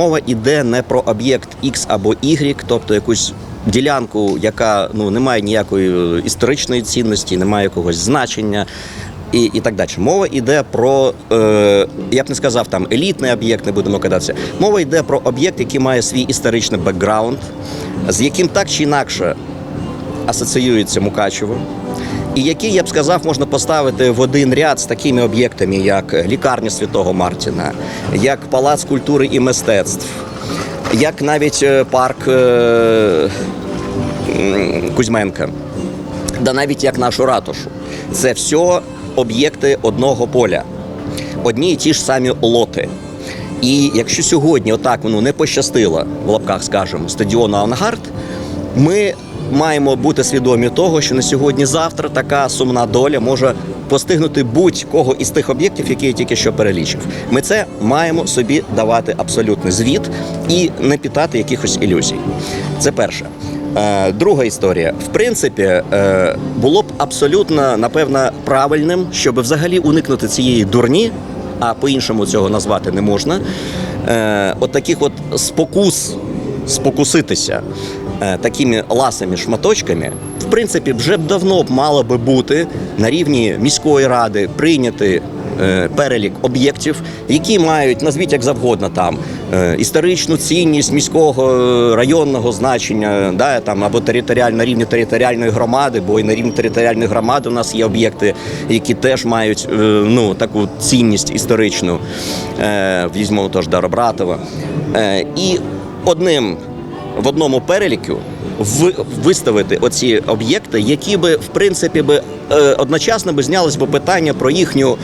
мова йде не про об'єкт X або Y, тобто якусь ділянку, яка ну не має ніякої е, історичної цінності, не має якогось значення. І, і так далі. Мова йде про, е, я б не сказав там елітний об'єкт, не будемо кидатися. Мова йде про об'єкт, який має свій історичний бекграунд, з яким так чи інакше асоціюється Мукачево, і який, я б сказав, можна поставити в один ряд з такими об'єктами, як лікарня Святого Мартіна, як Палац культури і мистецтв, як навіть е, парк е, Кузьменка, да навіть як нашу ратушу. Це все об'єкти одного поля, одні і ті ж самі лоти. І якщо сьогодні отак воно не пощастило, в лапках скажемо, стадіону Авангард, ми маємо бути свідомі того, що на сьогодні-завтра така сумна доля може постигнути будь-кого із тих об'єктів, які я тільки що перелічив. Ми це маємо собі давати абсолютний звіт і не питати якихось ілюзій. Це перше. Е, Друга історія. В принципі, е, було б абсолютно напевно правильним, щоб взагалі уникнути цієї дурні, а по-іншому цього назвати не можна. Е, От таких от спокус, спокуситися такими ласими шматочками, в принципі, вже б давно мало би бути на рівні міської ради прийняти е, перелік об'єктів, які мають, назвіть як завгодно там е, історичну цінність міського е, районного значення, да, там або територіаль, на рівні територіальної громади, бо і на рівні територіальної громади у нас є об'єкти, які теж мають е, ну, таку цінність історичну. Е, Візьмемо тож Даробратова. Е, І одним в одному переліку виставити оці об'єкти, які би в принципі би е, одночасно би знялось би питання про їхню.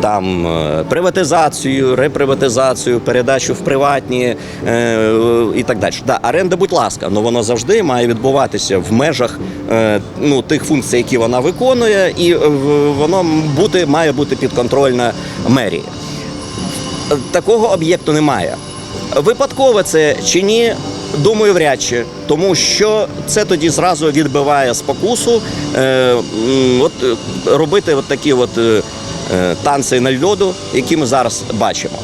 Там е, приватизацію, реприватизацію, передачу в приватні е, і так далі. Да, оренда, будь ласка, але воно завжди має відбуватися в межах е, ну, тих функцій, які вона виконує, і е, воно бути має бути підконтрольна мерії. Такого об'єкту немає. Випадково це чи ні? Думаю, вряд чи. Тому що це тоді зразу відбиває спокусу е, от, е, робити от такі от, е, е, танці на льоду, які ми зараз бачимо.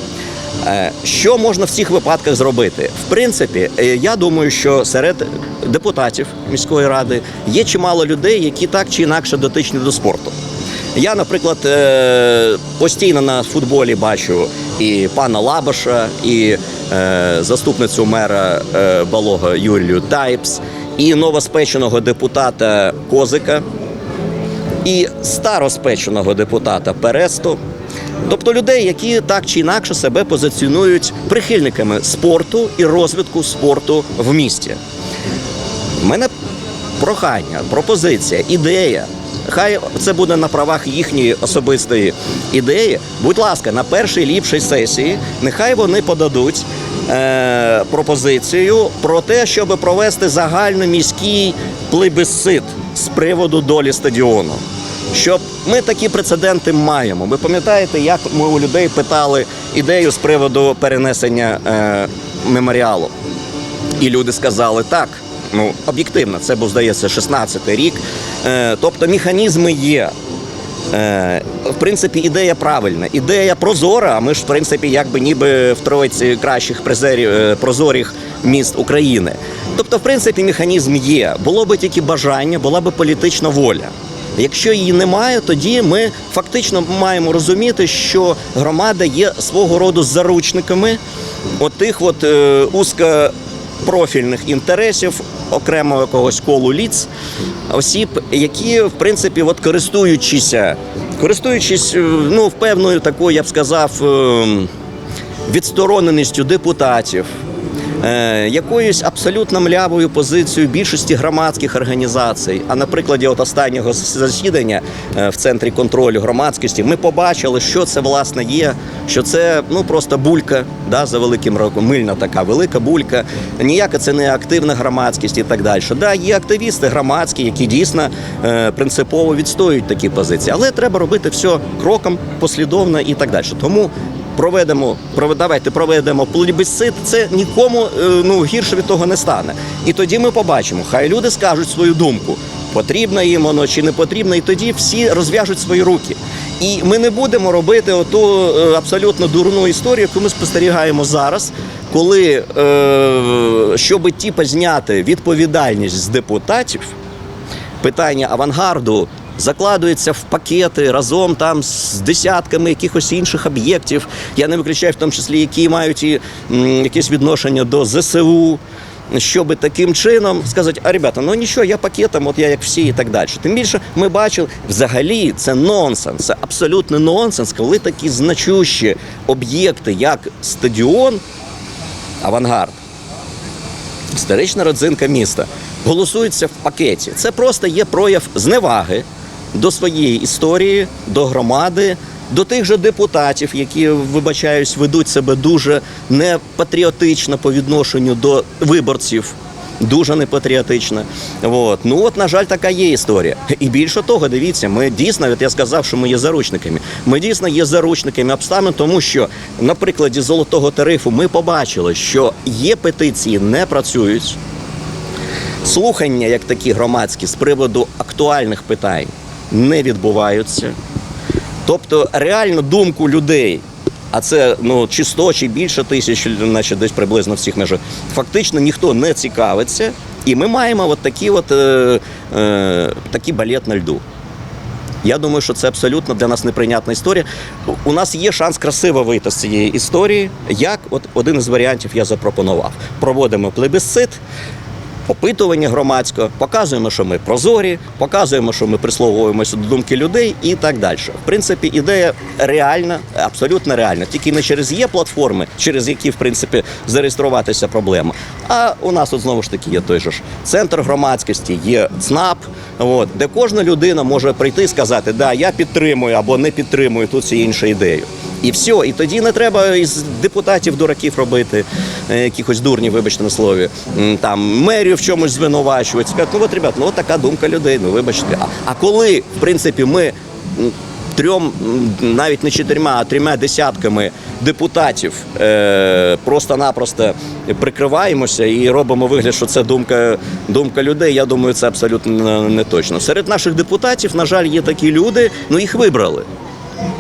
Е, Що можна в цих випадках зробити? В принципі, е, я думаю, що серед депутатів міської ради є чимало людей, які так чи інакше дотичні до спорту. Я, наприклад, е, постійно на футболі бачу і пана Лабаша, і заступницю мера е, Балога Юлію Тайпс, і новоспеченого депутата Козика, і староспеченого депутата Пересту. Тобто людей, які так чи інакше себе позиціонують прихильниками спорту і розвитку спорту в місті. У мене прохання, пропозиція, ідея. Хай це буде на правах їхньої особистої ідеї. Будь ласка, на першій ліпшій сесії нехай вони подадуть е, пропозицію про те, щоб провести загальноміський плебісцит з приводу долі стадіону. Щоб ми такі прецеденти маємо. Ви пам'ятаєте, як ми у людей питали ідею з приводу перенесення е, меморіалу? І люди сказали так. Ну, об'єктивно, це був, здається, 16-й рік. Е, тобто механізми є. Е, в принципі, ідея правильна. Ідея прозора. а Ми ж, в принципі, якби ніби в тройці кращих призерів е, прозорих міст України. Тобто, в принципі, механізм є. Було би тільки бажання, була би політична воля. Якщо її немає, тоді ми фактично маємо розуміти, що громада є свого роду заручниками отих от е, узкопрофільних інтересів окремого якогось колу ліц осіб, які в принципі от користуючися, користуючись е, ну певною такою, я б сказав. ем, відстороненістю депутатів, якоюсь абсолютно млявою позицією більшості громадських організацій. А на прикладі от останнього засідання е, в центрі контролю громадськості ми побачили, що це власне є, що це ну просто булька да, за великим роком, мильна така велика булька. Ніяка це не активна громадськість і так далі. Да, є активісти громадські, які дійсно е, принципово відстоюють такі позиції, але треба робити все кроком послідовно і так далі. Тому проведемо, давайте проведемо плебісцит, це нікому е, ну, гірше від того не стане. І тоді ми побачимо, хай люди скажуть свою думку, потрібно їм воно чи не потрібно, і тоді всі розв'яжуть свої руки. І ми не будемо робити оту е, абсолютно дурну історію, яку ми спостерігаємо зараз, коли е, щоб типа зняти відповідальність з депутатів, питання авангарду закладується в пакети разом там з десятками якихось інших об'єктів. Я не виключаю в тому числі, які мають і м, якесь відношення до ЗСУ. Щоб таким чином сказати, а ребята, ну нічого, я пакетом, от я як всі і так далі. Тим більше ми бачили, взагалі це нонсенс, це абсолютний нонсенс, коли такі значущі об'єкти, як стадіон, авангард, історична родзинка міста голосується в пакеті. Це просто є прояв зневаги до своєї історії, до громади, до тих же депутатів, які, вибачаюсь, ведуть себе дуже непатріотично по відношенню до виборців. Дуже непатріотично. От. Ну от, на жаль, така є історія. І більше того, дивіться, ми дійсно, от я сказав, що ми є заручниками. Ми дійсно є заручниками обставин, тому що на прикладі золотого тарифу ми побачили, що є петиції, не працюють. Слухання, як такі громадські, з приводу актуальних питань не відбуваються. Тобто реально думку людей, а це ну, чи 100, чи більше тисяч, значить десь приблизно в цих межах, фактично ніхто не цікавиться. І ми маємо от такі, от, е, е, такі балет на льду. Я думаю, що це абсолютно для нас неприйнятна історія. У нас є шанс красиво вийти з цієї історії. Як от один із варіантів я запропонував. Проводимо плебісцит, опитування громадського, показуємо, що ми прозорі, показуємо, що ми прислуговуємося до думки людей і так далі. В принципі, ідея реальна, абсолютно реальна. Тільки не через є платформи, через які в принципі зареєструватися проблема. А у нас от знову ж таки є той же ж центр громадськості, є ЦНАП, от, де кожна людина може прийти і сказати, да, я підтримую або не підтримую ту чи іншу ідею. І все, і тоді не треба із депутатів дураків робити, е, якихось дурнів, вибачте на слові, там мерію в чомусь звинувачувати. Сказати, ну от, ребят, ну от така думка людей, ну вибачте. А, а коли, в принципі, ми трьом, навіть не чотирма, а трьома десятками депутатів е, просто-напросто прикриваємося і робимо вигляд, що це думка, думка людей. Я думаю, це абсолютно не точно. Серед наших депутатів, на жаль, є такі люди, ну їх вибрали.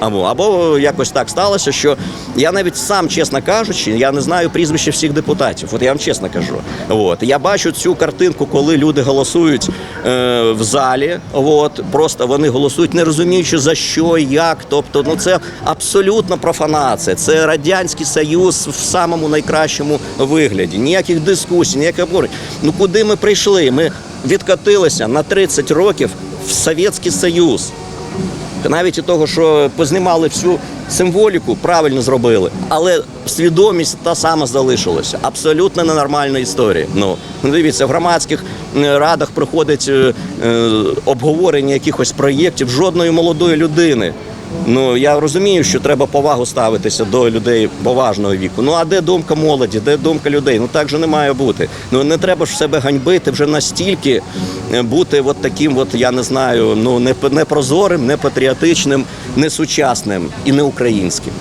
Або, або якось так сталося, що я навіть сам, чесно кажучи, я не знаю прізвище всіх депутатів. От я вам чесно кажу. От я бачу цю картинку, коли люди голосують е, в залі. От просто вони голосують, не розуміючи за що, як. Тобто, ну це абсолютно профанація. Це радянський союз в самому найкращому вигляді. Ніяких дискусій, ніяких обговорень. Ну куди ми прийшли? Ми відкатилися на 30 років в Совєтський Союз навіть і того, що познімали всю символіку, правильно зробили, але свідомість та сама залишилася. Абсолютно ненормальна історія. Ну дивіться, в громадських радах проходить е, е, обговорення якихось проєктів жодної молодої людини. Ну я розумію, що треба повагу ставитися до людей поважного віку. Ну а де думка молоді, де думка людей? Ну так же не має бути. Ну не треба ж себе ганьбити вже настільки е, бути от таким, от я не знаю, ну не непрозорим, не патріотичним, не сучасним і не українським.